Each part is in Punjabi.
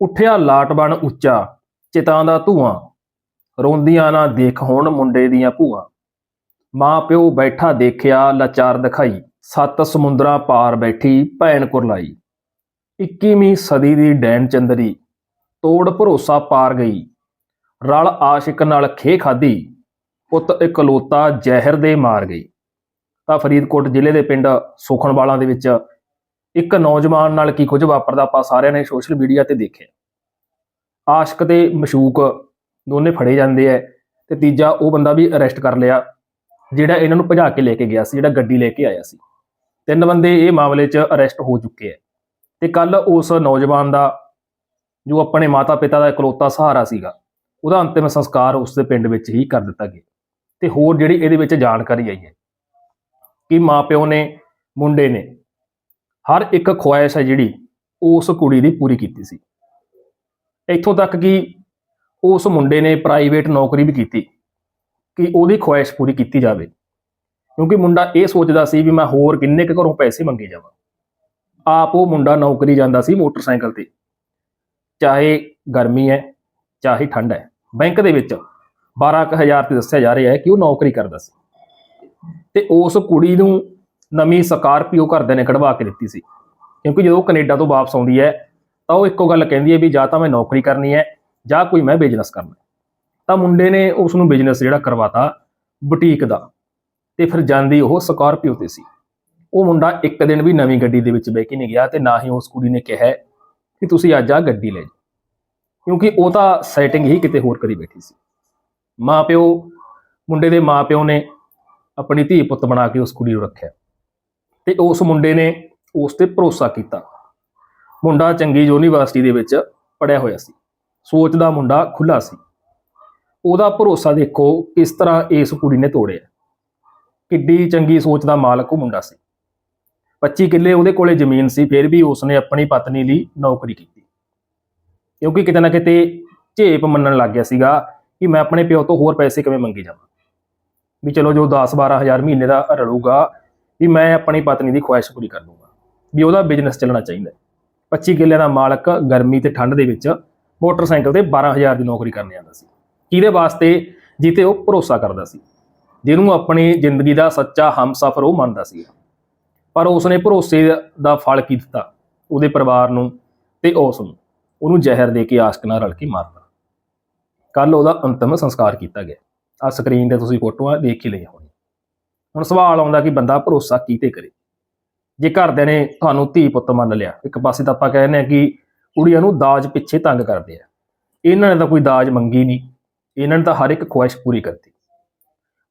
ਉੱਠਿਆ ਲਾਟ ਬਣ ਉੱਚਾ, ਚਿਤਾਂ ਦਾ ਧੂਆਂ, ਰੋਂਦੀਆਂ ਨਾ ਦੇਖ ਹੁਣ ਮੁੰਡੇ ਦੀਆਂ ਭੂਆਂ। ਮਾਂ ਪਿਓ ਬੈਠਾ ਦੇਖਿਆ, ਲਾਚਾਰ ਦਿਖਾਈ, ਸੱਤ ਸਮੁੰਦਰਾਂ ਪਾਰ ਬੈਠੀ, ਭੈਣ ਕੁਰਲਾਈ। 21ਵੀਂ ਸਦੀ ਦੀ ਡੈਣ ਚੰਦਰੀ, ਤੋੜ ਭਰੋਸਾ ਪਾਰ ਗਈ। ਰਲ ਆਸ਼ਿਕ ਨਾਲ ਖੇ ਖਾਦੀ ਪੁੱਤ ਇਕਲੋਤਾ ਜ਼ਹਿਰ ਦੇ ਮਾਰ ਗਈ। ਤਾਂ ਫਰੀਦਕੋਟ ਜ਼ਿਲ੍ਹੇ ਦੇ ਪਿੰਡ ਸੁਖਣਵਾਲਾ ਦੇ ਵਿੱਚ ਇੱਕ ਨੌਜਵਾਨ ਨਾਲ ਕੀ ਕੁਝ ਵਾਪਰਦਾ, ਆਪਾਂ ਸਾਰਿਆਂ ਨੇ ਸੋਸ਼ਲ ਮੀਡੀਆ ਤੇ ਦੇਖਿਆ। ਆਸ਼ਕ ਤੇ ਮਸ਼ੂਕ ਦੋਨੇ ਫੜੇ ਜਾਂਦੇ ਐ ਤੇ ਤੀਜਾ ਉਹ ਬੰਦਾ ਵੀ ਅਰੈਸਟ ਕਰ ਲਿਆ, ਜਿਹੜਾ ਇਹਨਾਂ ਨੂੰ ਭਜਾ ਕੇ ਲੈ ਕੇ ਗਿਆ ਸੀ, ਜਿਹੜਾ ਗੱਡੀ ਲੈ ਕੇ ਆਇਆ ਸੀ। ਤਿੰਨ ਬੰਦੇ ਇਹ ਮਾਮਲੇ 'ਚ ਅਰੈਸਟ ਹੋ ਚੁੱਕੇ ਐ। ਤੇ ਕੱਲ ਉਸ ਨੌਜਵਾਨ ਦਾ, ਜੋ ਆਪਣੇ ਮਾਤਾ-ਪਿਤਾ ਦਾ ਇਕਲੌਤਾ ਸਹਾਰਾ ਸੀਗਾ, ਉਹਦਾ ਅੰਤਿਮ ਸੰਸਕਾਰ ਉਸ ਦੇ ਪਿੰਡ ਵਿੱਚ ਹੀ ਕਰ ਦਿੱਤਾ ਗਿਆ। ਤੇ ਹੋਰ ਜਿਹੜੀ ਇਹਦੇ ਵਿੱਚ ਜਾਣਕਾਰੀ ਆਈ ਹੈ ਕਿ ਮਾਪਿਓ ਨੇ, ਮੁੰਡੇ ਨੇ ਹਰ ਇੱਕ ਖੁਆਇਸ਼ ਹੈ ਜਿਹੜੀ ਉਸ ਕੁੜੀ ਦੀ ਪੂਰੀ ਕੀਤੀ ਸੀ। ਇੱਥੋਂ ਤੱਕ ਕਿ ਉਸ ਮੁੰਡੇ ਨੇ ਪ੍ਰਾਈਵੇਟ ਨੌਕਰੀ ਵੀ ਕੀਤੀ ਕਿ ਉਹਦੀ ਖੁਆਇਸ਼ ਪੂਰੀ ਕੀਤੀ ਜਾਵੇ। ਕਿਉਂਕਿ ਮੁੰਡਾ ਇਹ ਸੋਚਦਾ ਸੀ ਵੀ ਮੈਂ ਹੋਰ ਕਿੰਨੇ ਕੁ ਘਰੋਂ ਪੈਸੇ ਮੰਗੇ ਜਾਵਾਂ। ਆਪ ਉਹ ਮੁੰਡਾ ਨੌਕਰੀ ਜਾਂਦਾ ਸੀ ਮੋਟਰਸਾਈਕਲ ਤੇ। ਚਾਹੇ ਗਰਮੀ ਹੈ, ਚਾਹੇ ਠੰਡ ਹੈ, ਬੈਂਕ ਦੇ ਵਿੱਚ 12000 ਤੇ ਦੱਸਿਆ ਜਾ ਰਿਹਾ ਹੈ ਕਿ ਉਹ ਨੌਕਰੀ ਕਰਦਾ ਸੀ। ਤੇ ਉਸ ਕੁੜੀ ਨੂੰ ਨਵੀਂ ਸਕਾਰਪੀਓ ਘਰਦਿਆਂ ਨੇ ਕਢਵਾ ਕੇ ਦਿੱਤੀ ਸੀ। ਕਿਉਂਕਿ ਜਦੋਂ ਉਹ ਕੈਨੇਡਾ ਤੋਂ ਵਾਪਸ ਆਉਂਦੀ ਹੈ, ਤਾਂ ਉਹ ਇੱਕੋ ਗੱਲ ਕਹਿੰਦੀ ਹੈ ਵੀ ਜਾਂ ਤਾਂ ਮੈਂ ਨੌਕਰੀ ਕਰਨੀ ਹੈ ਜਾਂ ਕੋਈ ਮੈਂ ਬਿਜ਼ਨਸ ਕਰਨਾ ਤਾਂ ਮੁੰਡੇ ਨੇ ਉਸ ਨੂੰ ਬਿਜ਼ਨਸ ਜਿਹੜਾ ਕਰਵਾਤਾ ਬੁਟੀਕ ਦਾ, ਤੇ ਫਿਰ ਜਾਂਦੀ ਉਹ ਸਕਾਰਪੀਓ ਤੇ ਸੀ। ਉਹ ਮੁੰਡਾ ਇੱਕ ਦਿਨ ਵੀ ਨਵੀਂ ਗੱਡੀ ਦੇ ਵਿੱਚ ਬਹਿ ਕੇ ਨਹੀਂ ਗਿਆ ਤੇ ਨਾ ਹੀ ਉਸ ਕੁੜੀ ਨੇ ਕਿਹਾ ਕਿ ਤੁਸੀਂ ਅੱਜ ਆ ਗੱਡੀ ਲੈ ਜਾਓ। ਕਿਉਂਕਿ ਉਹ ਤਾਂ ਸੈਟਿੰਗ ਹੀ ਕਿਤੇ ਹੋਰ ਕਰੀ ਬੈਠੀ ਸੀ। ਮਾਪਿਓ ਮੁੰਡੇ ਦੇ ਮਾਪਿਓ ਨੇ ਆਪਣੀ ਧੀ ਪੁੱਤ ਬਣਾ ਕੇ ਉਸ ਕੁੜੀ ਨੂੰ ਰੱਖਿਆ। ਤੇ ਉਸ ਮੁੰਡੇ ਨੇ ਉਸ ਤੇ ਭਰੋਸਾ ਕੀਤਾ। ਮੁੰਡਾ ਚੰਗੀ ਯੂਨੀਵਰਸਿਟੀ ਦੇ ਵਿੱਚ ਪੜਿਆ ਹੋਇਆ ਸੀ। ਸੋਚ ਦਾ ਮੁੰਡਾ ਖੁੱਲਾ ਸੀ। ਉਹਦਾ ਭਰੋਸਾ ਦੇਖੋ ਕਿਸ ਤਰ੍ਹਾਂ ਇਸ ਕੁੜੀ ਨੇ ਤੋੜਿਆ। ਕਿੱਡੀ ਚੰਗੀ ਸੋਚ ਦਾ ਮਾਲਕ ਉਹ ਮੁੰਡਾ ਸੀ। 25 ਕਿੱਲੇ ਉਹਦੇ ਕੋਲੇ ਜ਼ਮੀਨ ਸੀ, ਫਿਰ ਵੀ ਉਸਨੇ ਆਪਣੀ ਪਤਨੀ ਲਈ ਨੌਕਰੀ ਕੀਤੀ। ਕਿਉਂਕਿ ਕਿਤੇ ਨਾ ਕਿਤੇ ਝੇਪ ਮੰਨਣ ਲੱਗ ਗਿਆ ਸੀਗਾ ਕਿ ਮੈਂ ਆਪਣੇ ਪਿਓ ਤੋਂ ਹੋਰ ਪੈਸੇ ਕਿਵੇਂ ਮੰਗੀ ਜਾਵਾਂ। ਵੀ ਚਲੋ ਜੋ 10-12 ਹਜ਼ਾਰ ਮਹੀਨੇ ਦਾ ਰਲੂਗਾ ਵੀ ਮੈਂ ਆਪਣੀ ਪਤਨੀ ਦੀ ਖੁਆਇਸ਼ ਪੂਰੀ ਕਰ ਲੂੰਗਾ ਵੀ ਉਹਦਾ ਬਿਜ਼ਨਸ ਚੱਲਣਾ ਚਾਹੀਦਾ ਹੈ। 25 ਕਿੱਲਿਆਂ ਦਾ ਮਾਲਕ ਗਰਮੀ ਤੇ ਠੰਡ ਦੇ ਵਿੱਚ ਮੋਟਰਸਾਈਕਲ ਤੇ 12000 ਦੀ ਨੌਕਰੀ ਕਰਨ ਜਾਂਦਾ ਸੀ। ਕਿਹਦੇ ਵਾਸਤੇ? ਜਿੱਤੇ ਉਹ ਭਰੋਸਾ ਕਰਦਾ ਸੀ। ਜਿਹਨੂੰ ਆਪਣੀ ਜ਼ਿੰਦਗੀ ਦਾ ਸੱਚਾ ਹਮਸਫਰ ਉਹ ਮੰਨਦਾ ਸੀ। ਪਰ ਉਸਨੇ ਭਰੋਸੇ ਦਾ ਫਲ ਕੀ ਦਿੱਤਾ? ਉਹਦੇ ਪਰਿਵਾਰ ਨੂੰ ਤੇ ਉਸ ਨੂੰ। ਉਹਨੂੰ ਜ਼ਹਿਰ ਦੇ ਕੇ ਆਸ਼ਕ ਨਾਲ ਰਲ ਕੇ ਮਾਰਤਾ। ਕੱਲ ਉਹਦਾ ਅੰਤਮ ਸੰਸਕਾਰ ਕੀਤਾ ਗਿਆ। ਆ ਸਕਰੀਨ ਤੇ ਤੁਸੀਂ ਫੋਟੋਆਂ ਦੇਖ ਹੀ ਲਈਆਂ ਹੋਣੀਆਂ ਹੁਣ ਸਵਾਲ ਆਉਂਦਾ ਕਿ ਬੰਦਾ ਭਰੋਸਾ ਕੀਤੇ ਕਰੇ? ਜੇ ਘਰਦਿਆਂ ਨੇ ਤੁਹਾਨੂੰ ਧੀ ਪੁੱਤ ਮੰਨ ਲਿਆ, ਇੱਕ ਪਾਸੇ ਤਾਂ ਆਪਾਂ ਕਹਿੰਦੇ ਆ ਕਿ ਕੁੜੀਆਂ ਨੂੰ ਦਾਜ ਪਿੱਛੇ ਤੰਗ ਕਰਦੇ ਆ। ਇਹਨਾਂ ਨੇ ਤਾਂ ਕੋਈ ਦਾਜ ਮੰਗੀ ਨਹੀਂ, ਇਹਨਾਂ ਨੇ ਤਾਂ ਹਰ ਇੱਕ ਖੁਆਇਸ਼ ਪੂਰੀ ਕਰਤੀ।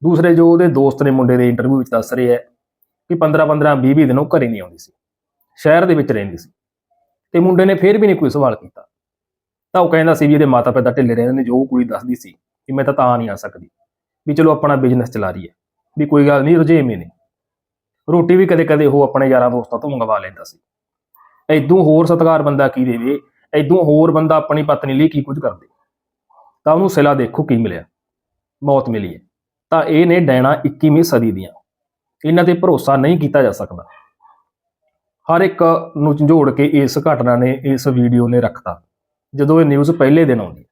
ਦੂਸਰੇ ਜੋ ਉਹਦੇ ਦੋਸਤ ਨੇ ਮੁੰਡੇ ਦੇ ਇੰਟਰਵਿਊ ਵਿੱਚ ਦੱਸ ਰਹੇ ਆ ਕਿ 15 15 20 20 ਦਿਨ ਉਹ ਘਰੇ ਨਹੀਂ ਆਉਂਦੀ ਸੀ, ਸ਼ਹਿਰ ਦੇ ਵਿੱਚ ਰਹਿੰਦੀ ਸੀ ਤੇ ਮੁੰਡੇ ਨੇ ਫੇਰ ਵੀ ਨਹੀਂ ਕੋਈ ਸਵਾਲ ਕੀਤਾ। ਤਾਂ ਉਹ ਕਹਿੰਦਾ ਸੀ ਵੀ ਇਹਦੇ ਮਾਤਾ ਪਿਤਾ ਢਿੱਲੇ ਰਹਿੰਦੇ ਨੇ, ਜੋ ਉਹ ਕੁੜੀ ਦੱਸਦੀ ਸੀ ਕਿ ਮੈਂ ਤਾਂ ਤਾਂ ਨਹੀਂ ਆ ਸਕਦੀ, ਵੀ ਚਲੋ ਆਪਣਾ ਬਿਜ਼ਨਸ ਚਲਾ ਰਹੀ ਹੈ। ਵੀ ਕੋਈ ਗੱਲ ਨਹੀਂ ਰੁਝੇਵੇਂ ਨੇ। ਰੋਟੀ ਵੀ ਕਦੇ ਕਦੇ ਉਹ ਆਪਣੇ ਯਾਰਾਂ ਦੋਸਤਾਂ ਤੋਂ ਮੰਗਵਾ ਲੈਂਦਾ ਸੀ। ਐਦੋਂ ਹੋਰ ਸਤਿਕਾਰ ਬੰਦਾ ਕੀ ਦੇਵੇ? ਐਦੋਂ ਹੋਰ ਬੰਦਾ ਆਪਣੀ ਪਤਨੀ ਲਈ ਕੀ ਕੁਝ ਕਰਦੇ? ਤਾਂ ਉਹਨੂੰ ਸਿਲਾ ਦੇਖੋ ਕੀ ਮਿਲਿਆ। ਮੌਤ ਮਿਲੀ ਹੈ। ਤਾਂ ਇਹ ਨੇ ਡੈਣਾ 21ਵੀਂ ਸਦੀ ਦੀਆਂ। ਇਹਨਾਂ ਤੇ ਭਰੋਸਾ ਨਹੀਂ ਕੀਤਾ ਜਾ ਸਕਦਾ। ਹਰ ਇੱਕ ਨੂੰ ਝੰਜੋੜ ਕੇ ਇਸ ਘਟਨਾ ਨੇ, ਇਸ ਵੀਡੀਓ ਨੇ ਰੱਖਤਾ। ਜਦੋਂ ਇਹ ਨਿਊਜ਼ ਪਹਿਲੇ ਦਿਨ ਆਉਂਦੀ।